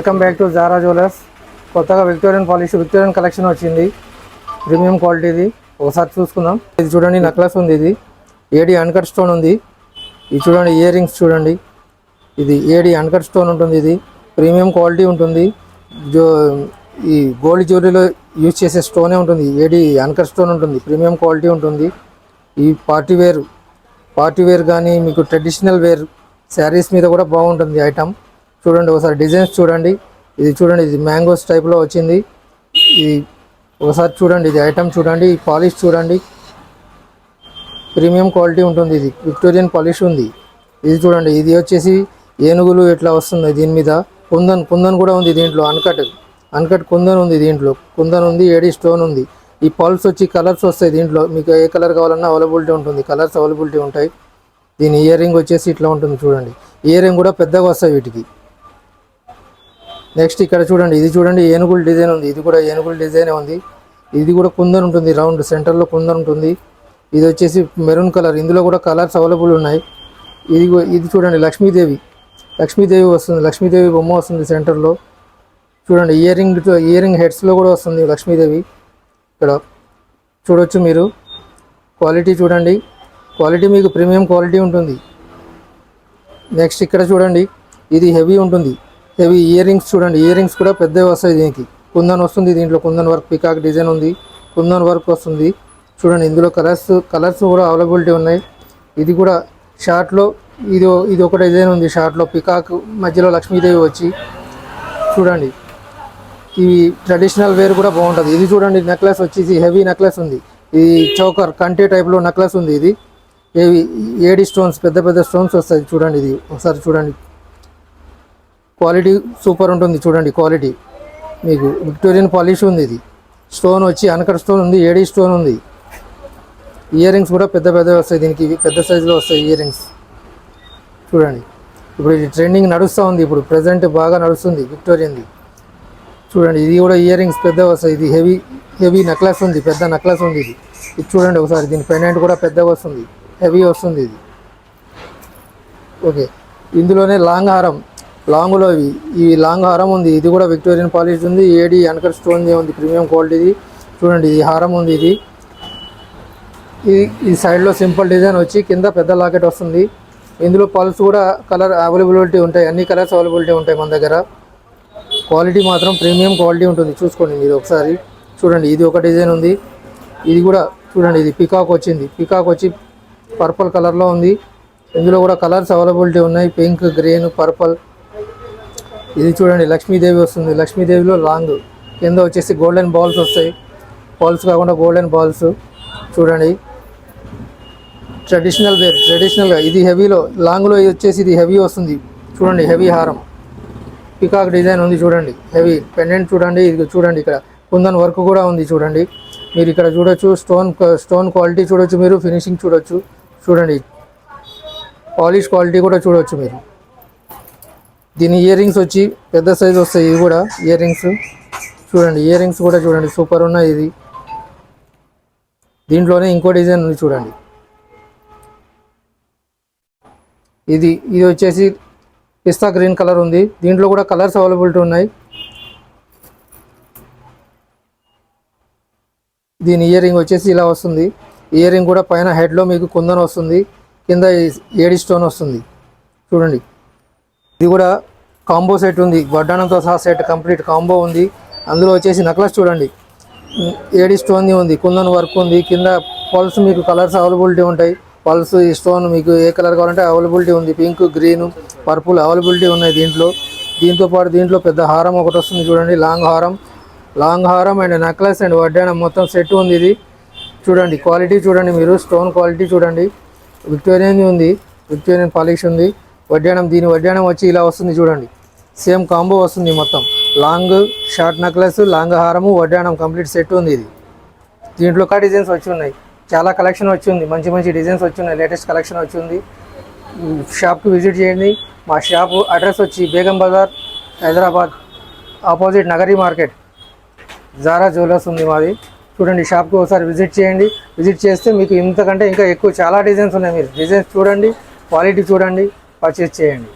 Welcome back to Zara jewellers కొత్తగా Victorian polish Victorian collection వచ్చింది. Premium క్వాలిటీది ఒకసారి చూసుకుందాం. ఇది చూడండి నెక్లెస్ ఉంది ఇది. ఏడి అన్కట్ స్టోన్ ఉంది. ఇది చూడండి ఇయర్ రింగ్స్ చూడండి. ఇది ఏడి అన్కట్ స్టోన్ ఉంటుంది ఇది. ప్రీమియం క్వాలిటీ ఉంటుంది. జో ఈ గోల్డ్ జ్యువెలరీలో యూజ్ చేసే స్టోనే ఉంటుంది. ఏడి అన్కట్ స్టోన్ ఉంటుంది. ప్రీమియం క్వాలిటీ ఉంటుంది. ఈ పార్టీ వేర్ పార్టీ వేర్ కానీ మీకు ట్రెడిషనల్ వేర్ శారీస్ మీద కూడా బాగుంటుంది ఐటమ్ చూడండి ఒకసారి డిజైన్స్ చూడండి. ఇది చూడండి ఇది మ్యాంగోస్ టైప్లో వచ్చింది. ఇది ఒకసారి చూడండి ఇది ఐటమ్ చూడండి ఈ పాలిష్ చూడండి. ప్రీమియం క్వాలిటీ ఉంటుంది ఇది. విక్టోరియన్ పాలిష్ ఉంది. ఇది చూడండి ఇది వచ్చేసి ఏనుగులు ఇట్లా వస్తుంది దీని మీద? కుందన్ కుందన్ కూడా ఉంది దీంట్లో అన్కట్ అన్కట్ కుందన్ ఉంది దీంట్లో. కుందన్ ఉంది ఏడి స్టోన్ ఉంది. ఈ పల్స్ వచ్చి కలర్స్ వస్తాయి దీంట్లో. మీకు ఏ కలర్ కావాలన్నా అవైలబిలిటీ ఉంటుంది. కలర్స్ అవైలబిలిటీ ఉంటాయి. దీని ఇయర్ రింగ్ వచ్చేసి ఇట్లా ఉంటుంది చూడండి. ఇయర్ రింగ్ కూడా పెద్దగా వస్తాయి వీటికి. నెక్స్ట్ ఇక్కడ చూడండి ఇది చూడండి ఏనుగుల డిజైన్ ఉంది. ఇది కూడా ఏనుగుల డిజైన్ ఉంది. ఇది కూడా కుందన్ ఉంటుంది రౌండ్ సెంటర్లో కుందన్ ఉంటుంది. ఇది వచ్చేసి మెరూన్ కలర్ ఇందులో కూడా కలర్స్ అవైలబుల్ ఉన్నాయి. ఇది ఇది చూడండి లక్ష్మీదేవి. లక్ష్మీదేవి వస్తుంది లక్ష్మీదేవి బొమ్మ వస్తుంది సెంటర్లో. చూడండి ఇయర్ రింగ్ ఇయర్ రింగ్ హెడ్స్లో కూడా వస్తుంది లక్ష్మీదేవి. ఇక్కడ చూడొచ్చు మీరు. క్వాలిటీ చూడండి. క్వాలిటీ మీకు ప్రీమియం క్వాలిటీ ఉంటుంది. నెక్స్ట్ ఇక్కడ చూడండి ఇది హెవీ ఉంటుంది. హెవీ ఇయర్ రింగ్స్ చూడండి. ఇయర్ రింగ్స్ కూడా పెద్దవి వస్తాయి దీనికి. కుందన్ వస్తుంది దీంట్లో. కుందన్ వర్క్ పికాక్ డిజైన్ ఉంది. కుందన్ వర్క్ వస్తుంది. చూడండి ఇందులో కలర్స్ కలర్స్ కూడా అవైలబిలిటీ ఉన్నాయి. ఇది కూడా షార్ట్లో ఇది ఇది ఒక డిజైన్ ఉంది షార్ట్లో పికాక్ మధ్యలో లక్ష్మీదేవి వచ్చి చూడండి. ఇవి ట్రెడిషనల్ వేర్ కూడా బాగుంటుంది. ఇది చూడండి నెక్లెస్ వచ్చేసి హెవీ నెక్లెస్ ఉంది. ఇది చౌకర్ కంటే టైప్లో నెక్లెస్ ఉంది ఇది. ఏవి ఏడి స్టోన్స్ పెద్ద పెద్ద స్టోన్స్ వస్తాయి. చూడండి ఇది ఒకసారి చూడండి. క్వాలిటీ సూపర్ ఉంటుంది చూడండి క్వాలిటీ. మీకు విక్టోరియన్ పాలిష్ ఉంది ఇది. స్టోన్ వచ్చి అనకట్ స్టోన్ ఉంది ఏడి స్టోన్ ఉంది. ఇయర్ రింగ్స్ కూడా పెద్ద పెద్ద వస్తాయి దీనికి పెద్ద సైజులో వస్తాయి ఇయర్ రింగ్స్ చూడండి. ఇప్పుడు ఇది ట్రెండింగ్ నడుస్తూ ఉంది ఇప్పుడు ప్రజెంట్ బాగా నడుస్తుంది విక్టోరియన్ది. చూడండి ఇది కూడా ఇయర్ రింగ్స్ పెద్ద వస్తాయి ఇది హెవీ హెవీ నెక్లెస్ ఉంది పెద్ద నెక్లెస్ ఉంది ఇది. ఇది చూడండి ఒకసారి దీని పెండెంట్ కూడా పెద్దగా వస్తుంది హెవీ వస్తుంది ఇది. ఓకే ఇందులోనే లాంగ్ హారం లాంగ్లో ఇవి. ఈ లాంగ్ హారం ఉంది. ఇది కూడా విక్టోరియన్ పాలిష్ ఉంది. ఏడి అనకర్ స్టోన్ ఉంది. ప్రీమియం క్వాలిటీది చూడండి ఈ హారం ఉంది ఇది. ఈ ఈ సైడ్లో సింపుల్ డిజైన్ వచ్చి కింద పెద్ద లాకెట్ వస్తుంది. ఇందులో పల్స్ కూడా కలర్ అవైలబిలిటీ ఉంటాయి. అన్ని కలర్స్ అవైలబిలిటీ ఉంటాయి మన దగ్గర. క్వాలిటీ మాత్రం ప్రీమియం క్వాలిటీ ఉంటుంది. చూసుకోండి మీరు ఒకసారి. చూడండి ఇది ఒక డిజైన్ ఉంది. ఇది కూడా చూడండి ఇది పికాక్ వచ్చింది. పికాక్ వచ్చి పర్పుల్ కలర్లో ఉంది. ఇందులో కూడా కలర్స్ అవైలబిలిటీ ఉన్నాయి. పింక్ గ్రీన్ పర్పల్ ఇది చూడండి లక్ష్మీదేవి వస్తుంది. లక్ష్మీదేవిలో లాంగ్. కింద వచ్చేసి గోల్డెన్ బాల్స్ వస్తాయి. బాల్స్ కాకుండా గోల్డెన్ బాల్స్ చూడండి. ట్రెడిషనల్ వేర్ ట్రెడిషనల్గా ఇది హెవీలో లాంగ్లో ఇది వచ్చేసి ఇది హెవీ వస్తుంది. చూడండి హెవీ హారం. పికాక్ డిజైన్ ఉంది చూడండి. హెవీ పెండెంట్ చూడండి. ఇది చూడండి ఇక్కడ. కుందన్ వర్క్ కూడా ఉంది చూడండి. మీరు ఇక్కడ చూడొచ్చు స్టోన్ స్టోన్ క్వాలిటీ చూడొచ్చు మీరు ఫినిషింగ్ చూడొచ్చు. చూడండి. పాలిష్ క్వాలిటీ కూడా చూడొచ్చు మీరు. దీని ఇయర్ రింగ్స్ వచ్చి పెద్ద సైజ్ వస్తాయి ఇవి కూడా ఇయర్ రింగ్స్ చూడండి ఇయర్ రింగ్స్ కూడా చూడండి సూపర్ ఉన్నాయి ఇది. దీంట్లోనే ఇంకో డిజైన్ ఉంది చూడండి. ఇది ఇది వచ్చేసి పిస్తా గ్రీన్ కలర్ ఉంది. దీంట్లో కూడా కలర్స్ అవైలబిలిటీ ఉన్నాయి. దీని ఇయర్ రింగ్ వచ్చేసి ఇలా వస్తుంది. ఇయర్ రింగ్ కూడా పైన హెడ్లో మీకు కుందన వస్తుంది. కింద ఏడి స్టోన్ వస్తుంది. చూడండి. ఇది కూడా కాంబో సెట్ ఉంది. వడ్డానంతో సహా సెట్ కంప్లీట్ కాంబో ఉంది. అందులో వచ్చేసి నెక్లెస్ చూడండి. ఏడి స్టోన్ది ఉంది. కుందన్ వర్క్ ఉంది. కింద పల్స్ మీకు కలర్స్ అవైలబిలిటీ ఉంటాయి. పల్స్ ఈ స్టోన్ మీకు ఏ కలర్ కావాలంటే అవైలబిలిటీ ఉంది. పింక్ గ్రీన్ పర్పుల్ అవైలబిలిటీ ఉన్నాయి దీంట్లో. దీంతో పాటు దీంట్లో పెద్ద హారం ఒకటి వస్తుంది చూడండి. లాంగ్ హారం. లాంగ్ హారం అండ్ నెక్లెస్ అండ్ వడ్డానం మొత్తం సెట్ ఉంది ఇది. చూడండి. క్వాలిటీ చూడండి మీరు. స్టోన్ క్వాలిటీ చూడండి. విక్టోరియన్ ఉంది. విక్టోరియన్ పాలిష్ ఉంది. వడ్డానం దీని వడ్డానం వచ్చి ఇలా వస్తుంది చూడండి. సేమ్ కాంబో వస్తుంది మొత్తం. లాంగ్ షార్ట్ నెక్లెస్ లాంగ్ హారము వడ్డానం కంప్లీట్ సెట్ ఉంది ఇది. దీంట్లో కా డిజైన్స్ వచ్చి ఉన్నాయి. చాలా కలెక్షన్ వచ్చి ఉంది. మంచి మంచి డిజైన్స్ వచ్చి ఉన్నాయి. లేటెస్ట్ కలెక్షన్ వచ్చి ఉంది. షాప్కి విజిట్ చేయండి. మా షాపు అడ్రస్ వచ్చి Begum Bazar Hyderabad opposite Nagari market. Zara jewellers ఉంది మాది. చూడండి షాప్కి ఒకసారి విజిట్ చేయండి. విజిట్ చేస్తే మీకు ఇంతకంటే ఇంకా ఎక్కువ చాలా డిజైన్స్ ఉన్నాయి మీరు. డిజైన్స్ చూడండి క్వాలిటీ చూడండి పర్చేస్ చేయండి.